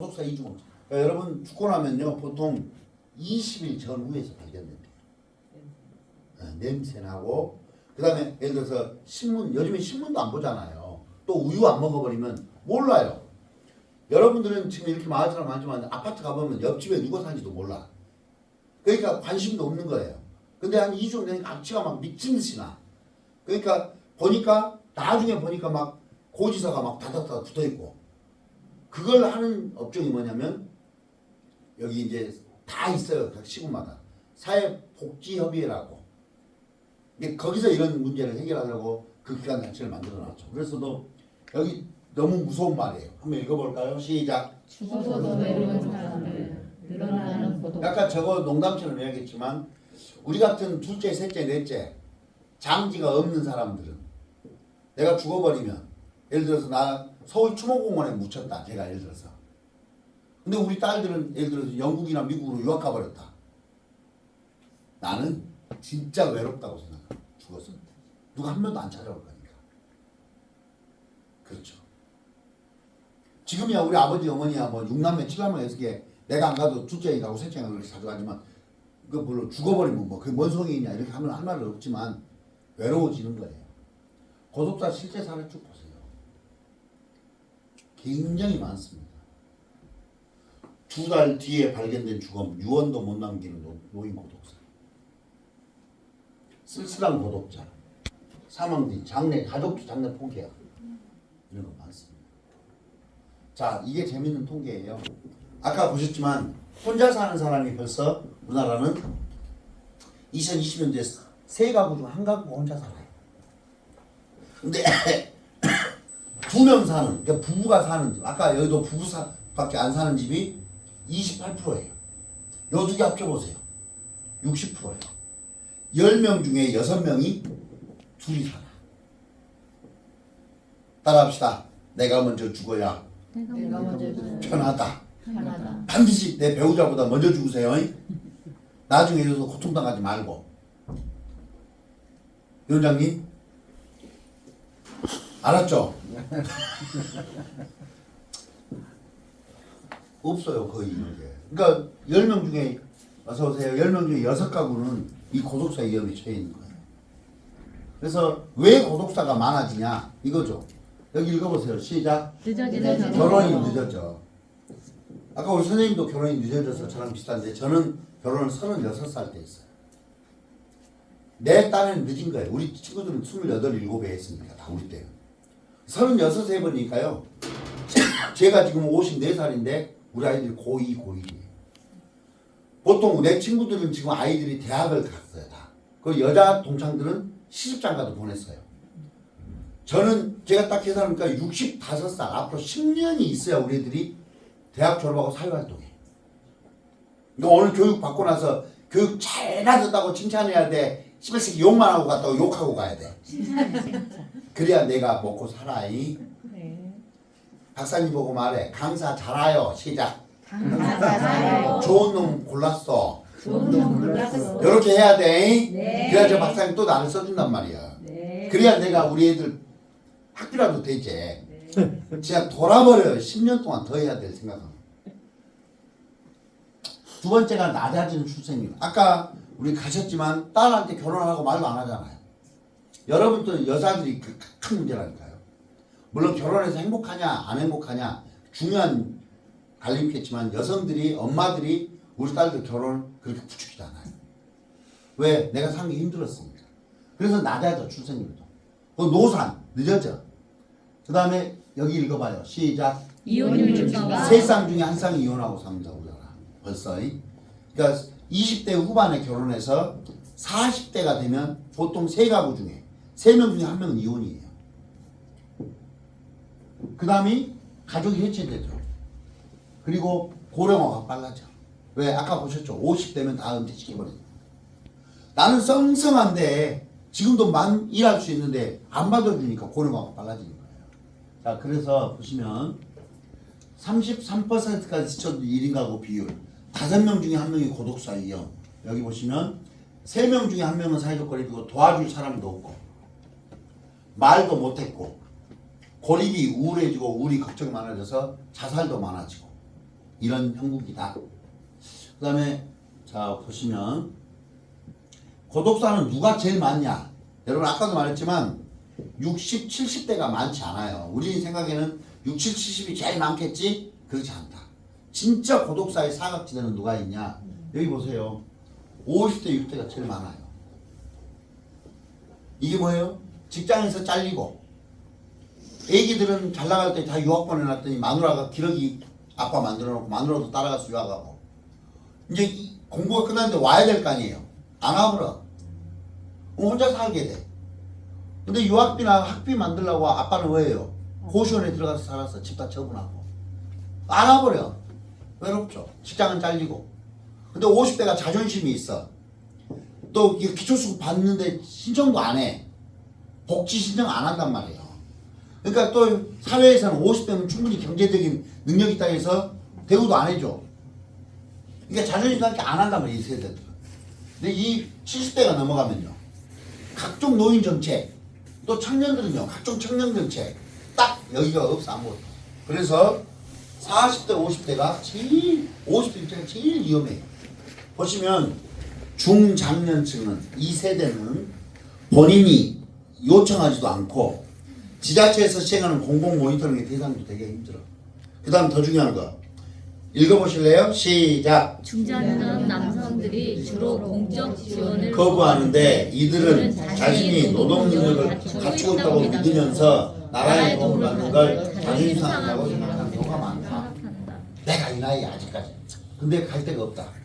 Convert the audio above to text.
소속사 이주공. 그러니까 여러분 죽고 나면요 보통 20일 전후에서 발견됩니다. 네, 냄새 나고 그다음에 예를 들어서 신문 요즘에 신문도 안 보잖아요. 또 우유 안 먹어버리면 몰라요. 여러분들은 지금 이렇게 마을처럼 많지만 아파트 가보면 옆집에 누가 사는지도 몰라. 그러니까 관심도 없는 거예요. 근데 한 2주 되니까 악취가 막 미친 듯이 나. 그러니까 보니까 나중에 보니까 막 고지서가 막 다닥다닥 붙어 있고 그걸 하는 업종이 뭐냐면 여기 이제 다 있어요. 각 시군마다. 사회복지협의회라고. 근데 거기서 이런 문제를 해결하려고 그 기관 자체를 만들어 놨죠. 그래서도 여기 너무 무서운 말이에요. 한번 읽어볼까요? 시작. 죽어도 외로운 사람들 늘어나는 고독 약간 저거 농담처럼 이야기했지만 우리 같은 둘째 셋째 넷째 장지가 없는 사람들은 내가 죽어버리면 예를 들어서 나 서울 추모공원에 묻혔다 제가 예를 들어서. 근데 우리 딸들은 예를 들어서 영국이나 미국으로 유학 가버렸다. 나는 진짜 외롭다고 생각해. 죽었을 때 누가 한 명도 안 찾아올 거니까. 그렇죠. 지금이야 우리 아버지 어머니야 뭐 6남매 7남매 여섯 개 내가 안 가도 둘째가 가고 셋째가 그렇게 가져가지만 그 물론 죽어버리면 뭐 그게 뭔 소용이냐 이렇게 하면 할 말은 없지만 외로워지는 거예요. 고독자 실제 사례 쭉 보세요 굉장히 많습니다. 두 달 뒤에 발견된 죽음 유언도 못 남기는 노- 노인 고독사 쓸쓸한 고독자. 사망 뒤 장례 가족도 장례 포기야. 이런 거 많습니다. 자 이게 재밌는 통계예요. 아까 보셨지만 혼자 사는 사람이 벌써 우리나라는 2020년도에 세 가구 중 한 가구가 혼자 살아요. 근데 두 명 사는 그러니까 부부가 사는 집. 아까 여기도 부부밖에 안 사는 집이 28%예요. 요 두 개 합쳐보세요. 60%예요. 10명 중에 6명이 둘이 살아 따라합시다. 내가 먼저 죽어야 내가 먼저 죽어 편하다. 편하다. 반드시 내 배우자보다 먼저 죽으세요. 나중에 이래서 고통당하지 말고. 위원장님 알았죠? 없어요 거의 이게 그러니까 10명 중에 어서 오세요 10명 중에 6가구는 이 고독사 위험에 처해 있는 거예요 그래서 왜 고독사가 많아지냐 이거죠 여기 읽어보세요 시작 늦어지는 결혼이 늦어져. 아까 우리 선생님도 결혼이 늦어져서 저랑 비슷한데 저는 결혼을 36살 때 했어요. 내 딴에는 늦은 거예요. 우리 친구들은 28, 7에 했으니까 다 우리 때는. 36에 해보니까요. 제가 지금 54살인데 우리 아이들이 고2, 고1이에요. 보통 내 친구들은 지금 아이들이 대학을 갔어요. 다. 그 여자 동창들은 시집장가도 보냈어요. 저는 제가 딱 계산하니까 65살 앞으로 10년이 있어야 우리 애들이 대학 졸업하고 사회활동해. 그러니까 오늘 교육 받고 나서 교육 잘 받았다고 칭찬해야 돼. 11세기 욕만 하고 갔다고 욕하고 가야 돼. 그래야 내가 먹고 살아. 이 네. 박사님 보고 말해. 강사 잘하요. 시작. 강사잖아요 좋은 놈 골랐어. 좋은 놈 골랐어 이렇게 해야 돼. 네. 그래야 저 박사님 또 나를 써준단 말이야. 네 그래야 내가 우리 애들 학비라도 되지. 진짜 돌아버려요. 10년 동안 더 해야 될 생각은. 두 번째가 낮아지는 출생률. 아까 우리 가셨지만 딸한테 결혼하라고 말도 안 하잖아요. 여러분도 여자들이 그 큰 문제라니까요. 물론 결혼해서 행복하냐 안 행복하냐 중요한 갈림겠지만 여성들이 엄마들이 우리 딸들 결혼 그렇게 부추기지 않아요. 왜? 내가 사는 게 힘들었으니까. 그래서 낮아져 출생률도. 그 노산 늦어져. 그 다음에 여기 읽어봐요. 시작. 이혼율 증가가 세쌍 중에 한 쌍이 이혼하고 삽니다 우리나라 벌써 이. 그러니까 20대 후반에 결혼해서 40대가 되면 보통 세 가구 중에 세 명 중에 한 명은 이혼이에요. 그 다음이 가족이 해체되죠. 그리고 고령화가 빨라져. 왜? 아까 보셨죠? 50대면 다 은퇴시켜버리죠. 나는 썽썽한데 지금도 만 일할 수 있는데 안 받아주니까 고령화가 빨라지는 거예요. 자 그래서 보시면 33%까지 스쳐도 1인 가구 비율. 5명 중에 한 명이 고독사 위험. 여기 보시면 3명 중에 한 명은 사회적 거리두고 도와줄 사람도 없고 말도 못했고 고립이 우울해지고 우울이 걱정이 많아져서 자살도 많아지고 이런 형국이다. 그 다음에 자 보시면 고독사는 누가 제일 많냐? 여러분 아까도 말했지만 60, 70대가 많지 않아요. 우리 생각에는 60, 70이 제일 많겠지? 그렇지 않다. 진짜 고독사의 사각지대는 누가 있냐? 여기 보세요. 50대, 60대가 제일 많아요. 이게 뭐예요? 직장에서 잘리고 애기들은 잘 나갈 때 다 유학 보내놨더니 마누라가 기러기 아빠 만들어놓고 마누라도 따라가서 유학하고 이제 이 공부가 끝났는데 와야 될 거 아니에요. 안. 그럼 혼자 살게 돼. 근데 유학비나 학비 만들려고 아빠는 왜요? 고시원에 들어가서 살았어. 집 다 처분하고. 안 와버려. 외롭죠. 직장은 잘리고. 근데 50대가 자존심이 있어. 또 기초수급 받는데 신청도 안 해. 복지 신청 안 한단 말이에요. 그러니까 또 사회에서는 50대는 충분히 경제적인 능력이 있다 해서 대우도 안 해줘. 그러니까 자존심 상게 안 한단 말이에요, 이 세대들은. 근데 이 70대가 넘어가면요. 각종 노인 정책, 또 청년들은요, 각종 청년 정책, 딱 여기가 없어, 아무것도. 그래서 40대, 50대가 제일, 50대 입장에 제일 위험해요. 보시면 중장년층은, 이 세대는 본인이 요청하지도 않고 지자체에서 시행하는 공공 모니터링의 대상도 되게 힘들어. 그 다음 더 중요한 거. 읽어보실래요? 시작. 중장년 남성들이 주로 공적 지원을 거부하는데 이들은 자신이 노동 능력을 갖추고 있다고 믿으면서 나라의 도움을 받는 걸 자존심 상한다고 생각하는 경우가 많다. 내가 이 나이에 아직까지. 근데 갈 데가 없다.